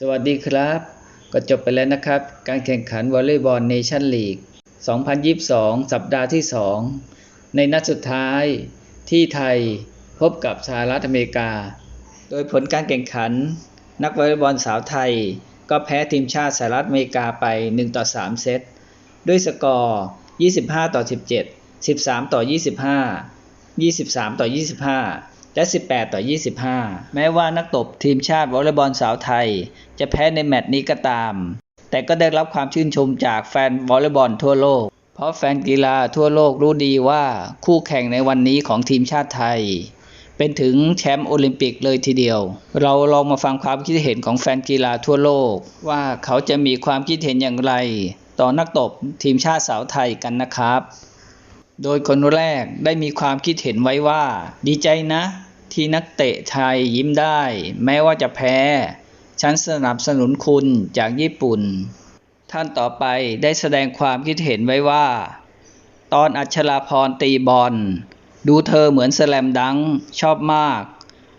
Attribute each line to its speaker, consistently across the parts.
Speaker 1: สวัสดีครับ ก็จบไปแล้วนะครับ การแข่งขันวอลเลย์บอลเนชั่นลีก 2022 สัปดาห์ที่ 2 ในนัดสุดท้ายที่ไทยพบกับสหรัฐอเมริกา โดยผลการแข่งขัน นักวอลเลย์บอลสาวไทย ก็แพ้ทีมชาติสหรัฐอเมริกาไป 1 ต่อ 3 เซต ด้วยสกอร์ 25 ต่อ 17 13 ต่อ 25 23 ต่อ 25 และ 18 ต่อ 25 แม้ว่านักตบทีมชาติวอลเลย์บอลสาวไทย จะแพ้ในแมตช์นี้ก็ตาม แต่ก็ได้รับความชื่นชมจากแฟนวอลเลย์บอลทั่วโลก เพราะแฟนกีฬาทั่วโลกรู้ดีว่าคู่แข่งในวันนี้ของทีมชาติไทย เป็นถึงแชมป์โอลิมปิกเลยทีเดียว เราลองมาฟังความคิดเห็นของแฟนกีฬาทั่วโลก ว่าเขาจะมีความคิดเห็นอย่างไร ต่อนักตบทีมชาติสาวไทยกันนะครับโดยคนแรกได้มีความคิดเห็นไว้ว่า ดีใจนะ ที่นักเตะไทยยิ้มได้ แม้ว่าจะแพ้ ฉันสนับสนุนคุณจากญี่ปุ่น ท่านต่อไปได้แสดงความคิดเห็นไว้ว่า ตอนอัชราพรตีบอล ดูเธอเหมือนสลมดังชอบมาก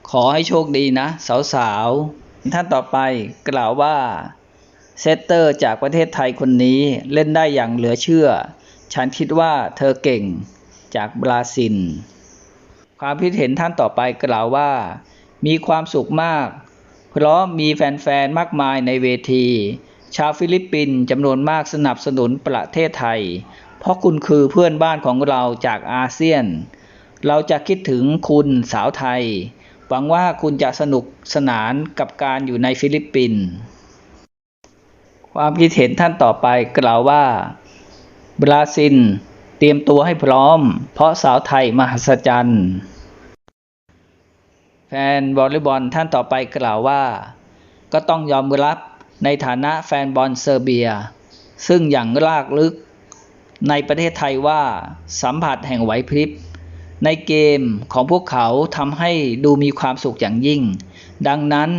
Speaker 1: ขอให้โชคดีนะ สาวๆ ท่านต่อไปกล่าวว่า เซตเตอร์จากประเทศไทยคนนี้เล่นได้อย่างเหลือเชื่อ ฉันคิดว่าเธอเก่งจากบราซิล ความคิดเห็นท่านต่อไปกล่าวว่า มีความสุขมาก เพราะมีแฟนๆ มากมายในเวที ชาวฟิลิปปินส์จำนวนมากสนับสนุนประเทศไทย เพราะคุณคือเพื่อนบ้านของเราจากอาเซียน เราจะคิดถึงคุณสาวไทย หวังว่าคุณจะสนุกสนานกับการอยู่ในฟิลิปปินส์ความคิดเห็นท่านต่อไปกล่าวว่าบราซิล เตรียมตัวให้พร้อม เพราะสาวไทยมหัศจรรย์แฟนวอลเลย์บอลท่านต่อไปกล่าวว่า ก็ต้องยอมรับในฐานะแฟนบอลเซอร์เบีย ซึ่งอย่างลากลึก ในประเทศไทยว่าสัมผัสแห่งไหวพริบ ในเกมของพวกเขาทำให้ดูมีความสุขอย่างยิ่ง ดังนั้น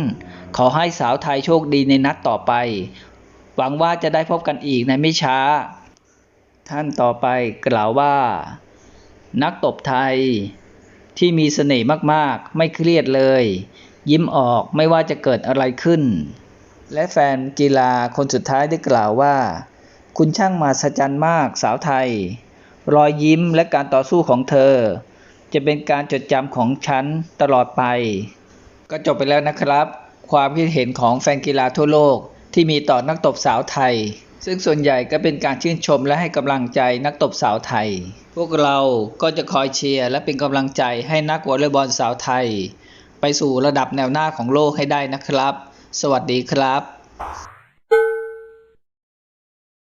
Speaker 1: ขอให้สาวไทยโชคดีในนัดต่อไป หวังว่าจะได้พบกันอีกในไม่ช้า ท่านต่อไปกล่าวว่า นักตบไทยที่มีเสน่ห์มากๆ ไม่เครียดเลย ยิ้มออกไม่ว่าจะเกิดอะไรขึ้น และแฟนกีฬาคนสุดท้ายได้กล่าวว่า คุณช่างมหัศจรรย์มากสาวไทย รอยยิ้มและการต่อสู้ของเธอ จะเป็นการจดจำของฉันตลอดไป ก็จบไปแล้วนะครับ ความคิดเห็นของแฟนกีฬาทั่วโลกที่มีต่อนักตบสาวไทย ซึ่งส่วนใหญ่ก็เป็นการชื่นชมและให้กำลังใจนักตบสาวไทย พวกเราก็จะคอยเชียร์และเป็นกำลังใจให้นักวอลเลย์บอลสาวไทย ไปสู่ระดับแนวหน้าของโลกให้ได้นะครับ สวัสดีครับ